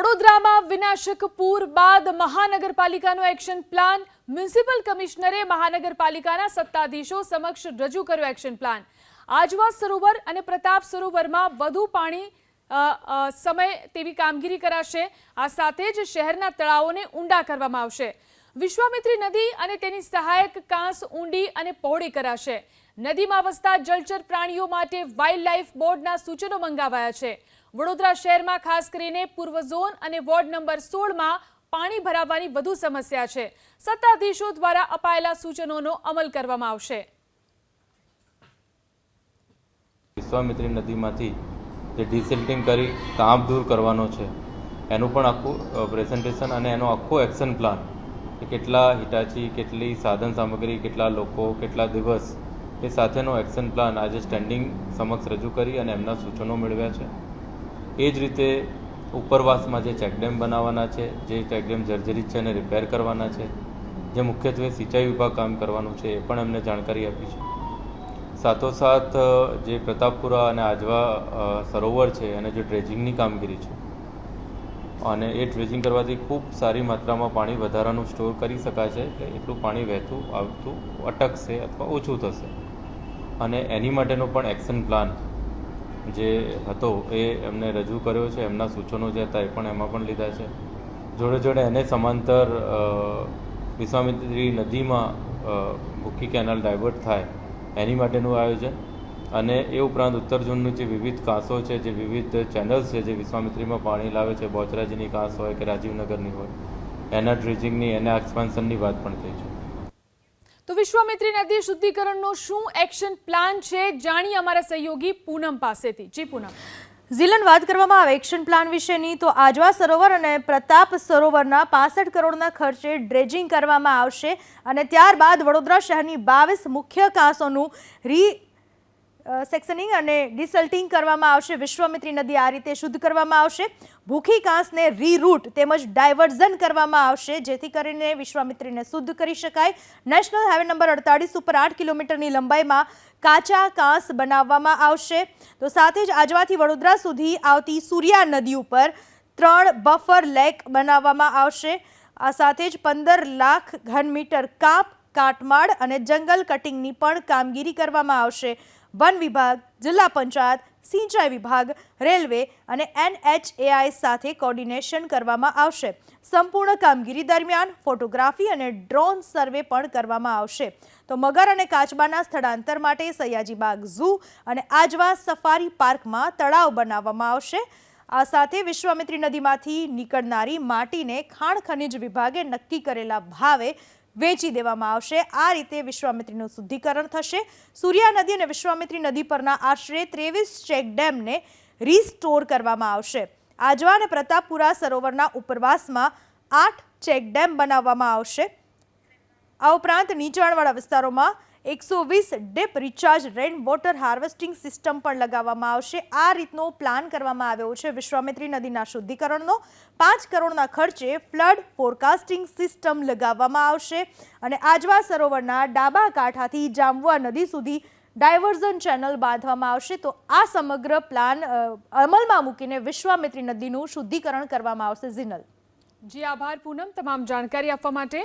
વડોદરામાં વિનાશક પૂર બાદ મહાનગરપાલિકાનો એક્શન પ્લાન. મ્યુનિસિપલ કમિશનરે મહાનગરપાલિકાના સત્તાધીશો સમક્ષ રજૂ કર્યો એક્શન પ્લાન. આજવા સરોવર અને પ્રતાપ સરોવરમાં વધુ પાણી સમય તેવી કામગીરી કરાશે. આ સાથે જ શહેરના તળાવોને ઊંડા કરવામાં આવશે. વિશ્વામિત્રી નદી અને તેની સહાયક કાંસ ઊંડી અને પહોળી કરાશે. નદીમાં વસતા જળચર પ્રાણીઓ માટે વાઇલ્ડ લાઇફ બોર્ડના સૂચનો મંગાવાયા છે. વડોદરા શહેરમાં ખાસ કરીને પૂર્વ ઝોન અને વોર્ડ નંબર સોળમાં પાણી ભરાવાની વધુ સમસ્યા છે. સત્તાધીશો દ્વારા અપાયેલા સૂચનોનો અમલ કરવામાં આવશે. વિશ્વામિત્રી નદીમાંથી જે ડિસિલ્ટિંગ કરી કામ દૂર કરવાનો છે, એનું પણ આખું પ્રેઝન્ટેશન અને એનો આખો એક્શન પ્લાન કે કેટલા હિટાચી, કેટલી સાધન સામગ્રી, કેટલા લોકો, કેટલા દિવસ, એ સાથેનો એક્શન પ્લાન આજે સ્ટેન્ડિંગ સમક્ષ રજૂ કરી અને એમના સૂચનો મેળવ્યા છે. એ જ રીતે ઉપરવાસમાં જે ચેકડેમ બનાવવાના છે, જે ચેકડેમ જર્જરિત છે એને રિપેર કરવાના છે, જે મુખ્યત્વે સિંચાઈ વિભાગ કામ કરવાનું છે, એ પણ એમને જાણકારી આપી છે. સાથોસાથ જે પ્રતાપપુરા અને આજવા સરોવર છે અને જે ડ્રેજિંગની કામગીરી છે, અને એ ડ્રેજિંગ કરવાથી ખૂબ સારી માત્રામાં પાણી વધારાનું સ્ટોર કરી શકાય છે, એટલે એટલું પાણી વહેતું, આવતું, અટકશે અથવા ઓછું થશે. અને એની માટેનો પણ એક્શન પ્લાન જે હતો એ એમને રજૂ કર્યો છે, એમના સૂચનો જે હતા એ પણ એમાં પણ લીધા છે. જોડે જોડે એને સમાંતર વિશ્વામિત્રી નદીમાં ભૂખી કેનાલ ડાયવર્ટ થાય એની માટેનું આયોજન અને એ ઉપરાંત ઉત્તર ઝોનનું જે વિવિધ કાંસો છે, જે વિવિધ ચેનલ્સ છે, જે વિશ્વામિત્રીમાં પાણી લાવે છે બોચરાજીની કાંસ હોય કે રાજીવનગરની હોય, એના ડ્રેજિંગની એના એક્સપાન્શનની વાત પણ થઈ છે. તો વિશ્વામિત્રી નદી શુદ્ધિકરણનો શું એક્શન પ્લાન છે? જાણી અમારા સહયોગી પૂનમ પાસેથી. જી પૂનમ. ઝીલન, વાત કરવામાં આવે એક્શન પ્લાન વિશેની, તો આજવા સરોવર અને પ્રતાપ સરોવરના પાસઠ કરોડના ખર્ચે ડ્રેજિંગ કરવામાં આવશે અને ત્યારબાદ વડોદરા શહેરની બાવીસ મુખ્ય કાંસોનું રી સેક્શનિંગ અને ડિસલ્ટિંગ કરવામાં આવશે. વિશ્વામિત્રી નદી આ રીતે શુદ્ધ કરવામાં આવશે. ભૂખી કાંસને રીરૂટ તેમજ ડાયવર્ઝન કરવામાં આવશે. જેથી કરીને વિશ્વામિત્રીને શુદ્ધ કરી શકાય. નેશનલ હાઈવે નંબર અડતાળીસ ઉપર આઠ કિલોમીટરની લંબાઈમાં કાચા કાંસ બનાવવામાં આવશે. તો સાથે જ આજવાથી વડોદરા સુધી આવતી સૂર્યા નદી ઉપર ત્રણ બફર લેક બનાવવામાં આવશે. આ સાથે જ પંદર લાખ ઘન મીટર કાપ, કાટમાળ અને જંગલ કટિંગની પણ કામગીરી કરવામાં આવશે. વન વિભાગ, જિલ્લા પંચાયત, સિંચાઈ વિભાગ, રેલવે અને એનએચએઆઈ સાથે કોર્ડિનેશન કરવામાં આવશે. સંપૂર્ણ કામગીરી દરમિયાન ફોટોગ્રાફી અને ડ્રોન સર્વે પણ કરવામાં આવશે. તો મગર અને કાચબાના સ્થળાંતર માટે સયાજીબાગ ઝૂ અને આજવા સફારી પાર્કમાં તળાવ બનાવવામાં આવશે. આ સાથે વિશ્વામિત્રી નદીમાંથી નીકળનારી માટીને ખાણ ખનિજ વિભાગે નક્કી કરેલા ભાવે વેચી દેવામાં આવશે. આ રીતે વિશ્વામિત્રીનું શુદ્ધિકરણ થશે. સૂર્યા નદી અને વિશ્વામિત્રી નદી પરના આશરે ત્રેવીસ ચેકડેમને રીસ્ટોર કરવામાં આવશે. આજવા અને પ્રતાપપુરા સરોવરના ઉપરવાસમાં આઠ ચેકડેમ બનાવવામાં આવશે. આ ઉપરાંત નીચાણવાળા વિસ્તારોમાં એકસો વીસ deep recharge rain water harvesting system પણ લગાવવામાં આવશે. આ રીતનો પ્લાન કરવામાં આવ્યો છે વિશ્વામિત્રી નદીના શુદ્ધિકરણનો. પાંચ કરોડના ખર્ચે ફ્લડ ફોરકાસ્ટિંગ સિસ્ટમ લગાવવામાં આવશે અને આજવા સરોવરના ડાબા કાંઠાથી જામવા નદી સુધી ડાયવર્ઝન ચેનલ બાંધવામાં આવશે. તો આ સમગ્ર પ્લાન અમલમાં મૂકીને વિશ્વામિત્રી નદીનું શુદ્ધિકરણ કરવામાં આવશે. ઝિનલ. જી આભાર પૂનમ. તમામ જાણકારી આપવા માટે